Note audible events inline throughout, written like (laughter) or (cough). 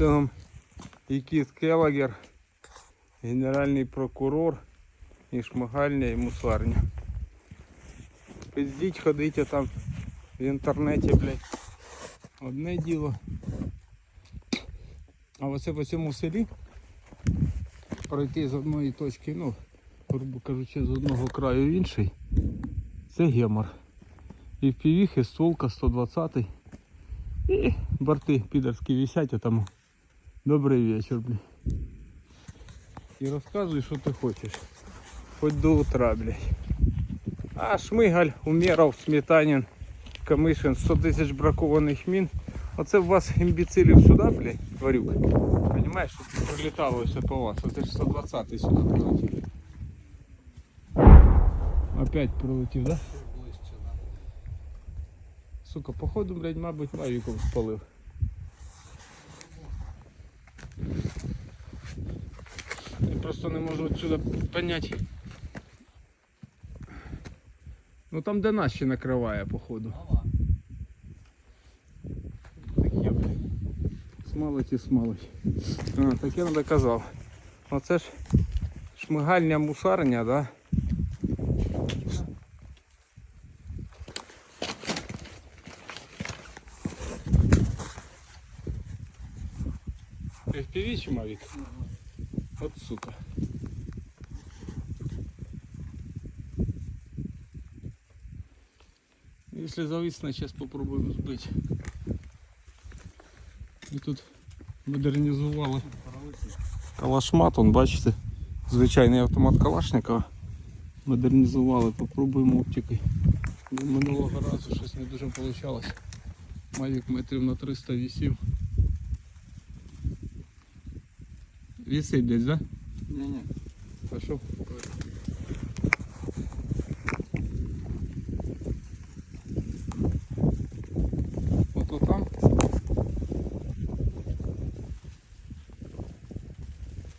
Це і Кіт Келагер, генеральний прокурор, і шмагальня, і мусарня. Пиздіть ходите там в інтернеті, блядь. Одне діло. А оце по цьому селі пройти з одної точки, ну, грубо кажучи, з одного краю в інший. Це гемор. І в півіхи стволка 120 і борти підерські висять, а там добрий вечір, блін. І розказуй, що ти хочеш. Хоч до утра, блядь. А Шмигаль, Умєров, Сметанін, Камишин, 100 тисяч бракованих мін. Оце в вас імбіцилів сюди, блядь, тварюк. Понимаєш, що прилітало все по вас. Оце ж 120 сюди прилетів. Опять прилетів, да? Да. Сука, походу, блядь, мабуть, мавіком спалив. Просто не можу отсюда поняти. Ну там де нас ще накриває, походу. Смалить і смалить. А, так я не доказав. Оце ж шмигальня мусарня, да? FPV чи Mavic? От сука. Если зависно, сейчас попробуем сбить. І тут модернізували калашмат, он бачите, звичайний автомат Калашникова. Модернізували, попробуємо оптикою. Бо Минулого разу щось не дуже вийшло. Мавік метрів на 300 вісів. Вісить десь, да? Ні-ні. Пішов. Ото там.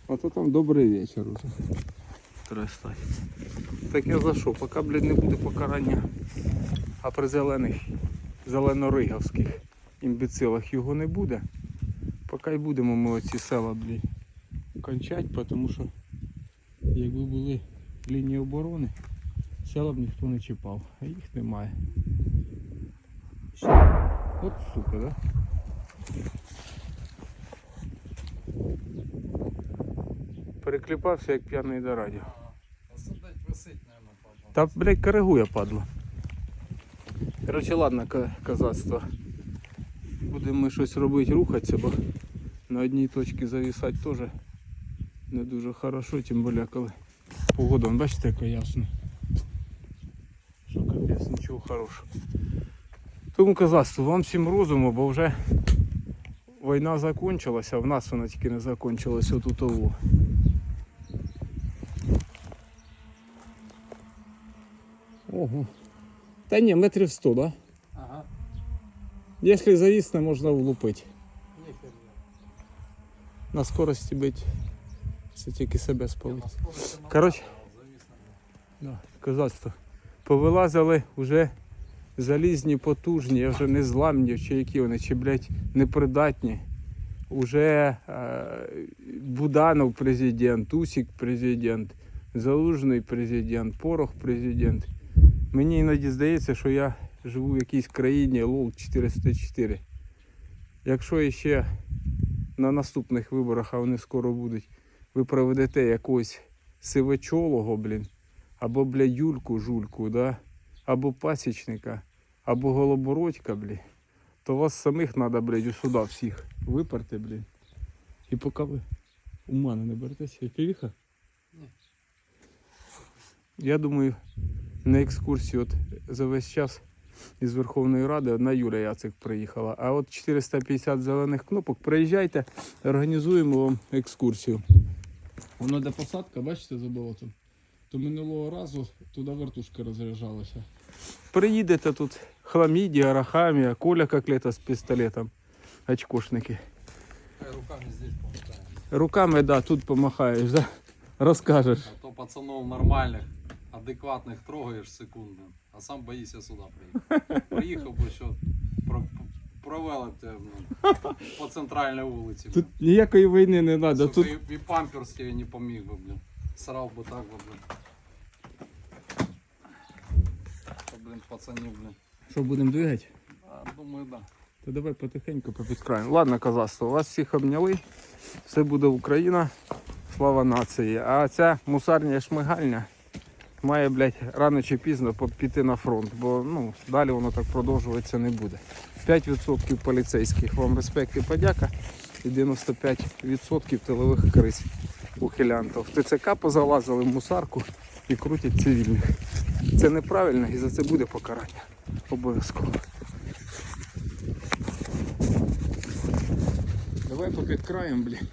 Ото там добрий вечір уже. Перестать. Так я за що? Поки, блядь, не буде покарання. А при зелених, зелено-риговських імбецилах його не буде. Поки й будемо ми оці села, блядь, кончать, тому що якби були лінії оборони, села б ніхто не чіпав, а їх немає. От сука, да? Перекліпався як п'яний до радіо. Та, блядь, коригує, падло. Короче, ладно, казацтво. Будемо ми щось робити, рухатися, бо на одній точці зависати теж не дуже хорошо, тим більше коли погода, вон, бачите, яка ясна. Що капець, нічого хорошого. Тому казацтво, вам всім розуму, бо вже війна закончилася, а в нас вона тільки не закончилася тут того. Ого. Та ні, метрів 100, да? Ага. Якщо завісне, можна влупити. На скорості бить. Це тільки себе спалить. Коротше. Да, козацтво. Повилазили вже залізні, потужні, я вже не зламні, чи які вони, чи, блядь, непридатні. Уже е, Буданов президент, Усік президент, Залужний президент, Порох президент. Мені іноді здається, що я живу в якійсь країні ЛОЛ 404. Якщо ще на наступних виборах, а вони скоро будуть, ви проведете якогось сивочолого, блін, або, бля, Юльку жульку, да? або пасічника, або голобородька, блін, то вас самих треба, блядь, у сюди всіх виперти, блін. І поки ви у мене не беретеся, півіха? Ні. Я думаю, на екскурсію от за весь час із Верховної Ради одна Юля Яцик приїхала. А от 450 зелених кнопок, приїжджайте, організуємо вам екскурсію. Воно де посадка, бачите, за болотом? То минулого разу туди вертушка розряджалася. Приїдете тут хламідія, арахамія, Коля коклета з пістолетом, очкошники. Руками здесь помогает. Руками, да, тут помахаєш, да? розкажеш. А то пацанов нормальних, адекватних трогаєш секунду, а сам боїшся сюди приїхати. Приїхав би що про, провели б тебе (laughs) по центральній вулиці. Тут ніякої війни не треба. Тут... І, і памперс тебе не поміг би, блін. Срав би так би, блін. Та, блін, пацанів, блін. що будемо двигати? Думаю, да. То давай потихеньку попідкраємо. Ладно, казацтво, вас всіх обняли. Все буде Україна. Слава нації. А ця мусарня шмигальня має, блядь, рано чи пізно піти на фронт, бо ну, далі воно так продовжуватися не буде. 5% поліцейських вам респект і подяка. І 95% тилових криз ухилянтів. В ТЦК позалазили в мусарку і крутять цивільних. Це неправильно і за це буде покарання. Обов'язково. Давай попід краєм, блін.